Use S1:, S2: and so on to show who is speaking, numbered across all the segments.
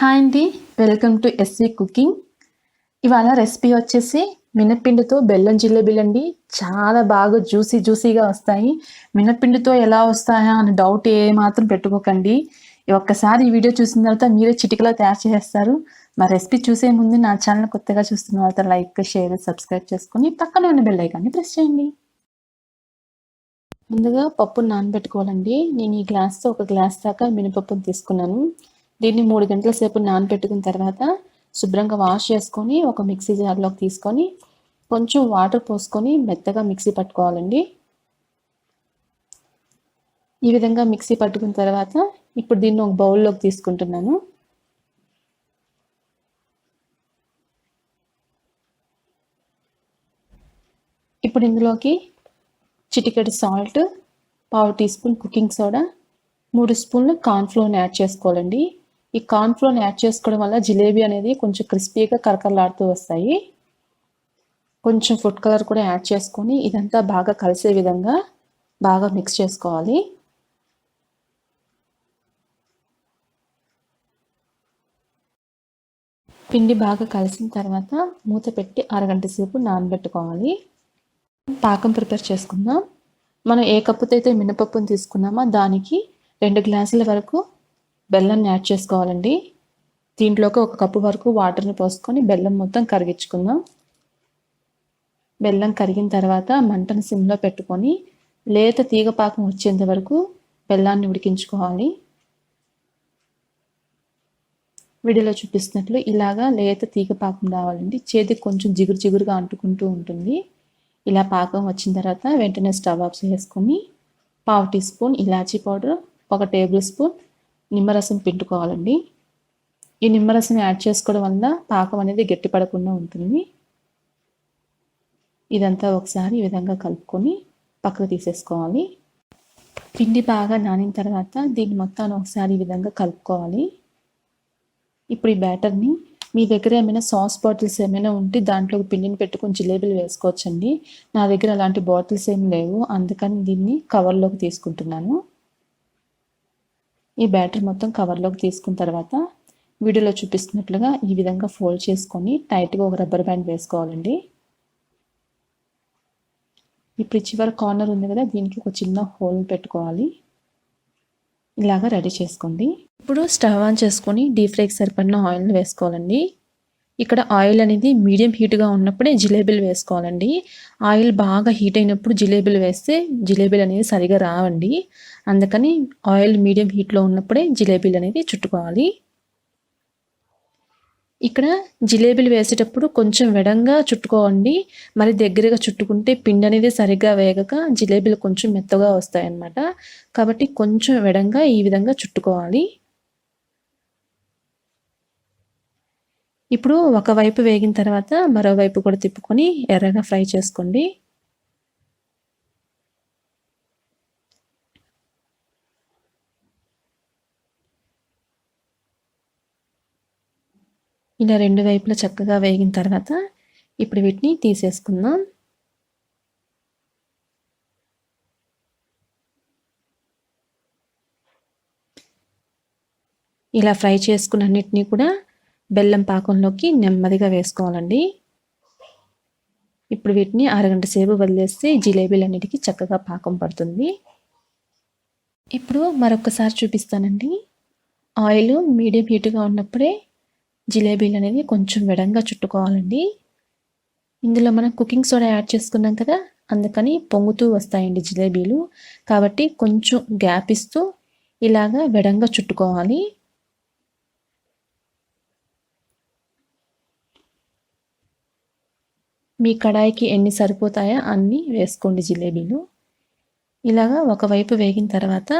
S1: Hi అండి. Welcome to S V cooking. ఇవాళ recipe వచ్చేసి మినప్పిండితో బెల్లం జిలేబీలు అండి. చాలా బాగా జ్యూసీ జ్యూసీగా వస్తాయి. మినప్పిండితో ఎలా వస్తాయా అని డౌట్ ఏ మాత్రం పెట్టుకోకండి ఒక్కసారి ఈ వీడియో చూసిన తర్వాత మీరే చిటికలో తయారు చేస్తారు మా రెసిపీ చూసే ముందు నా ఛానల్ కొత్తగా చూస్తున్న తర్వాత లైక్ షేర్ సబ్స్క్రైబ్ చేసుకొని పక్కన ఉన్న బెల్ ఐకాన్ని ప్రెస్ చేయండి. ముందుగా పప్పు నానబెట్టుకోవాలండి. నేను ఈ గ్లాస్తో ఒక గ్లాస్ దాకా మినపప్పును తీసుకున్నాను. దీన్ని మూడు గంటల సేపు నానబెట్టుకున్న తర్వాత శుభ్రంగా వాష్ చేసుకొని ఒక మిక్సీ జార్లోకి తీసుకొని కొంచెం వాటర్ పోసుకొని మెత్తగా మిక్సీ పట్టుకోవాలండి. ఈ విధంగా మిక్సీ పట్టుకున్న తర్వాత ఇప్పుడు దీన్ని ఒక బౌల్లోకి తీసుకుంటున్నాను. ఇప్పుడు ఇందులోకి చిటికెడు సాల్ట్ పావు టీ స్పూన్ కుకింగ్ సోడా మూడు స్పూన్లు కార్న్ఫ్లోర్ని యాడ్ చేసుకోవాలండి. ఈ కార్న్ఫ్లోర్ని యాడ్ చేసుకోవడం వల్ల జిలేబీ అనేది కొంచెం క్రిస్పీగా కరకరలాడుతూ వస్తాయి. కొంచెం ఫుడ్ కలర్ కూడా యాడ్ చేసుకొని ఇదంతా బాగా కలిసే విధంగా బాగా మిక్స్ చేసుకోవాలి. పిండి బాగా కలిసిన తర్వాత మూత పెట్టి అరగంట సేపు నానబెట్టుకోవాలి. పాకం ప్రిపేర్ చేసుకుందాం. మనం ఏ కప్పుతో అయితే మినపప్పును తీసుకున్నామో దానికి రెండు గ్లాసుల వరకు బెల్లాన్ని యాడ్ చేసుకోవాలండి. దీంట్లోకి ఒక కప్పు వరకు వాటర్ని పోసుకొని బెల్లం మొత్తం కరిగించుకుందాం. బెల్లం కరిగిన తర్వాత మంటను సిమ్లో పెట్టుకొని లేత తీగ పాకం వచ్చేంత వరకు బెల్లాన్ని ఉడికించుకోవాలి. వీడియోలో చూపిస్తున్నట్లు ఇలాగా లేత తీగ పాకం రావాలండి. చేతికి కొంచెం జిగురు జిగురుగా అంటుకుంటూ ఉంటుంది. ఇలా పాకం వచ్చిన తర్వాత వెంటనే స్టవ్ ఆఫ్ చేసుకొని పావు టీ స్పూన్ ఇలాచీ పౌడర్ ఒక టేబుల్ స్పూన్ నిమ్మరసం పిండుకోవాలండి. ఈ నిమ్మరసం యాడ్ చేసుకోవడం వల్ల పాకం అనేది గట్టిపడకుండా ఉంటుంది. ఇదంతా ఒకసారి ఈ విధంగా కలుపుకొని పక్కకు తీసేసుకోవాలి. పిండి బాగా నానిన తర్వాత దీన్ని మొత్తాన్ని ఒకసారి ఈ విధంగా కలుపుకోవాలి. ఇప్పుడు ఈ బ్యాటర్ని మీ దగ్గర ఏమైనా సాస్ బాటిల్స్ ఏమైనా ఉంటే దాంట్లో పిండిని పెట్టుకొని జిలేబీలు వేసుకోవచ్చండి. నా దగ్గర అలాంటి బాటిల్స్ ఏమి లేవు. అందుకని దీన్ని కవర్లోకి తీసుకుంటున్నాను. ఈ బ్యాటర్ మొత్తం కవర్లోకి తీసుకున్న తర్వాత వీడియోలో చూపిస్తున్నట్లుగా ఈ విధంగా ఫోల్డ్ చేసుకొని టైట్గా ఒక రబ్బర్ బ్యాండ్ వేసుకోవాలండి. ఇప్పుడు చివరి కార్నర్ ఉంది కదా దీనికి ఒక చిన్న హోల్ పెట్టుకోవాలి. ఇలాగా రెడీ చేసుకోండి. ఇప్పుడు స్టవ్ ఆన్ చేసుకొని డీప్ ఫ్రైకి సరిపడిన ఆయిల్ని వేసుకోవాలండి. ఇక్కడ ఆయిల్ అనేది మీడియం హీట్గా ఉన్నప్పుడే జిలేబీలు వేసుకోవాలండి. ఆయిల్ బాగా హీట్ అయినప్పుడు జిలేబీలు వేస్తే జిలేబీలు అనేది సరిగా రావండి. అందుకని ఆయిల్ మీడియం హీట్లో ఉన్నప్పుడే జిలేబీలు అనేది చుట్టుకోవాలి. ఇక్కడ జిలేబీలు వేసేటప్పుడు కొంచెం వెడంగా చుట్టుకోవండి. మరి దగ్గరగా చుట్టుకుంటే పిండి అనేది సరిగ్గా వేగక జిలేబీలు కొంచెం మెత్తగా వస్తాయన్నమాట. కాబట్టి కొంచెం వెడంగా ఈ విధంగా చుట్టుకోవాలి. ఇప్పుడు ఒకవైపు వేగిన తర్వాత మరోవైపు కూడా తిప్పుకొని ఎర్రగా ఫ్రై చేసుకోండి. ఇలా రెండు వైపులా చక్కగా వేగిన తర్వాత ఇప్పుడు వీటిని తీసేసుకుందాం. ఇలా ఫ్రై చేసుకున్న అన్నిటినీ కూడా బెల్లం పాకంలోకి నెమ్మదిగా వేసుకోవాలండి. ఇప్పుడు వీటిని అరగంట సేపు వదిలేస్తే జిలేబీలన్నిటికీ చక్కగా పాకం పడుతుంది. ఇప్పుడు మరొకసారి చూపిస్తానండి. ఆయిల్ మీడియం హీట్గా ఉన్నప్పుడే జిలేబీలు అనేది కొంచెం విడంగా చుట్టుకోవాలండి. ఇందులో మనం కుకింగ్ సోడా యాడ్ చేసుకున్నాం కదా అందుకని పొంగుతూ వస్తాయండి జిలేబీలు. కాబట్టి కొంచెం గ్యాప్ ఇస్తూ ఇలాగా విడంగా చుట్టుకోవాలి. మీ కడాయికి ఎన్ని సరిపోతాయో అన్నీ వేసుకోండి జిలేబీలు. ఇలాగా ఒకవైపు వేగిన తర్వాత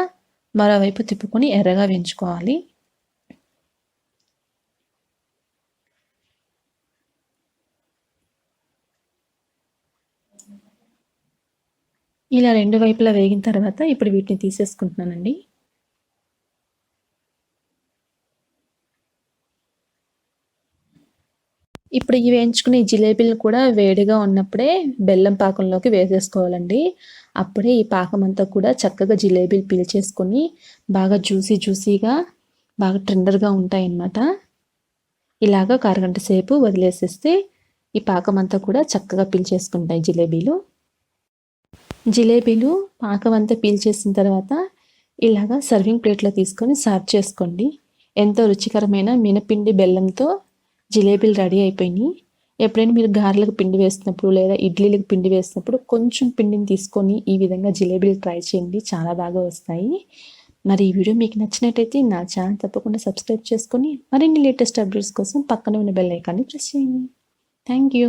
S1: మరోవైపు తిప్పుకొని ఎర్రగా వేయించుకోవాలి. ఇలా రెండు వైపులా వేగిన తర్వాత ఇప్పుడు వీటిని తీసేసుకుంటున్నానండి. ఇప్పుడు ఇవి వేయించుకునే జిలేబీలు కూడా వేడిగా ఉన్నప్పుడే బెల్లం పాకంలోకి వేసేసుకోవాలండి. అప్పుడే ఈ పాకం అంతా కూడా చక్కగా జిలేబీలు పీల్చేసుకొని బాగా జ్యూసీ జ్యూసీగా బాగా టెండర్గా ఉంటాయన్నమాట. ఇలాగా ఇలాగ ఒక అరగంట సేపు వదిలేసేస్తే ఈ పాకం అంతా కూడా చక్కగా పీల్చేసుకుంటాయి జిలేబీలు. జిలేబీలు పాకం అంతా పీల్చేసిన తర్వాత ఇలాగా సర్వింగ్ ప్లేట్లో తీసుకొని సర్వ్ చేసుకోండి. ఎంతో రుచికరమైన మినపిండి బెల్లంతో జిలేబీలు రెడీ అయిపోయినాయి. ఎప్పుడైనా మీరు గారెలకు పిండి వేసినప్పుడు లేదా ఇడ్లీలకు పిండి వేసినప్పుడు కొంచెం పిండిని తీసుకొని ఈ విధంగా జిలేబీలు ట్రై చేయండి. చాలా బాగా వస్తాయి. మరి ఈ వీడియో మీకు నచ్చినట్టయితే నా ఛానల్ తప్పకుండా సబ్స్క్రైబ్ చేసుకొని మరిన్ని లేటెస్ట్ అప్డేట్స్ కోసం పక్కన ఉన్న బెల్ ఐకాన్ని ప్రెస్ చేయండి. Thank you.